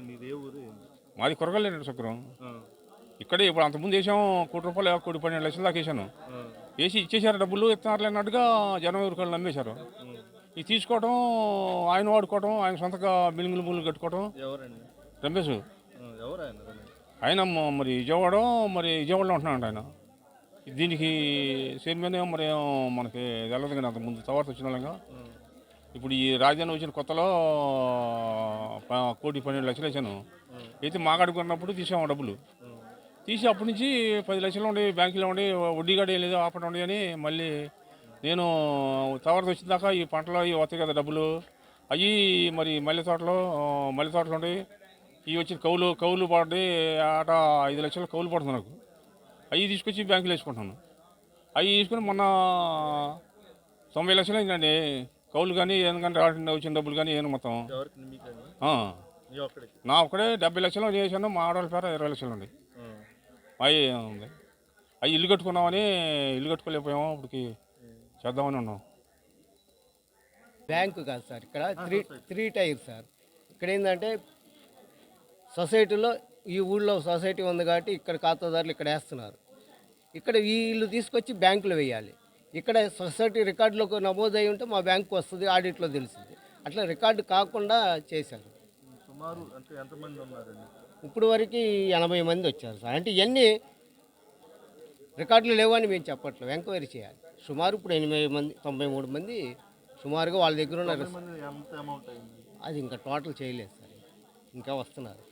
మీది శుక్రం ఆ, ఇక్కడే ఇప్పుడు అంతకుముందు వేసాం కోటి రూపాయలు కోటి పన్నెండు లక్షల దాకా వేసాను. వేసి ఇచ్చేసారు డబ్బులు ఇస్తున్నారు అన్నట్టుగా జనం ఎవరికాళ్ళు నమ్మేశారు. ఇది తీసుకోవడం ఆయన వాడుకోవడం ఆయన సొంతగా బిల్లులు కట్టుకోవడం ఎవరండి? రమేష్. ఆయన మరి విజయవాడ మరి విజయవాడలో ఉంటున్నాడు ఆయన. దీనికి చైర్మన్ మరి మనకి తెలదు కానీ అంత ముందు తర్వాత వచ్చిన వాళ్ళంగా. ఇప్పుడు ఈ రాజధాని వచ్చిన కొత్తలో కోటి పన్నెండు లక్షలు వేసాను అయితే మాగాడికి ఉన్నప్పుడు తీసాము డబ్బులు. తీసి అప్పటి నుంచి పది లక్షలు ఉండి బ్యాంకులో ఉండి వడ్డీ గడి లేదు ఆపడం ఉండి అని మళ్ళీ నేను తర్వాత వచ్చిన దాకా ఈ పంటలో ఇవి వస్తాయి కదా డబ్బులు. అవి మరి మల్లె తోటలో మల్లె తోటలు ఉండి ఇవి వచ్చిన కౌలు కౌలు పడి ఆట ఐదు లక్షలు కౌలు పడుతుంది నాకు. అవి తీసుకొచ్చి బ్యాంకులో వేసుకుంటున్నాను. అవి తీసుకుని మొన్న తొంభై లక్షలు అయిందండి. కౌలు కానీ ఎందుకంటే వాటిని వచ్చిన డబ్బులు కానీ ఏను మొత్తం. ఆ. నా ఒక్కడే డెబ్బై లక్షలు చేశాను మా ఆడవాళ్ళ పేర ఇరవై లక్షలు ఉంది. అవి ఉంది అవి ఇల్లు కట్టుకున్నామని ఇల్లు కట్టుకోలేకపోయాము ఇప్పటికి చేద్దామని ఉన్నాం. బ్యాంకు కాదు సార్ ఇక్కడ త్రీ త్రీ టైర్ సార్. ఇక్కడ ఏంటంటే సొసైటీలో ఈ ఊళ్ళో సొసైటీ ఉంది కాబట్టి ఇక్కడ ఖాతాదారులు ఇక్కడ వేస్తున్నారు. ఇక్కడ వీళ్ళు తీసుకొచ్చి బ్యాంకులో వేయాలి. ఇక్కడ సొసైటీ రికార్డులోకి నమోదు అయి ఉంటే మా బ్యాంకు వస్తుంది ఆడిట్లో తెలుస్తుంది. అట్లా రికార్డు కాకుండా చేశారు. సుమారు అంటే ఎంతమంది ఉన్నారండి? ఇప్పుడు వరకు ఎనభై మంది వచ్చారు సార్. అంటే ఇవన్నీ రికార్డులు లేవని మేము చెప్పట్లేదు. ఎంక్వైరీ చేయాలి. సుమారు ఇప్పుడు ఎనిమిది మంది తొంభై మూడు మంది సుమారుగా వాళ్ళ దగ్గర ఉన్న ఎంతమంది ఎంత అమౌంట్ అయింది? అది ఇంకా టోటల్ చేయలేదు సార్. ఇంకా వస్తున్నారు.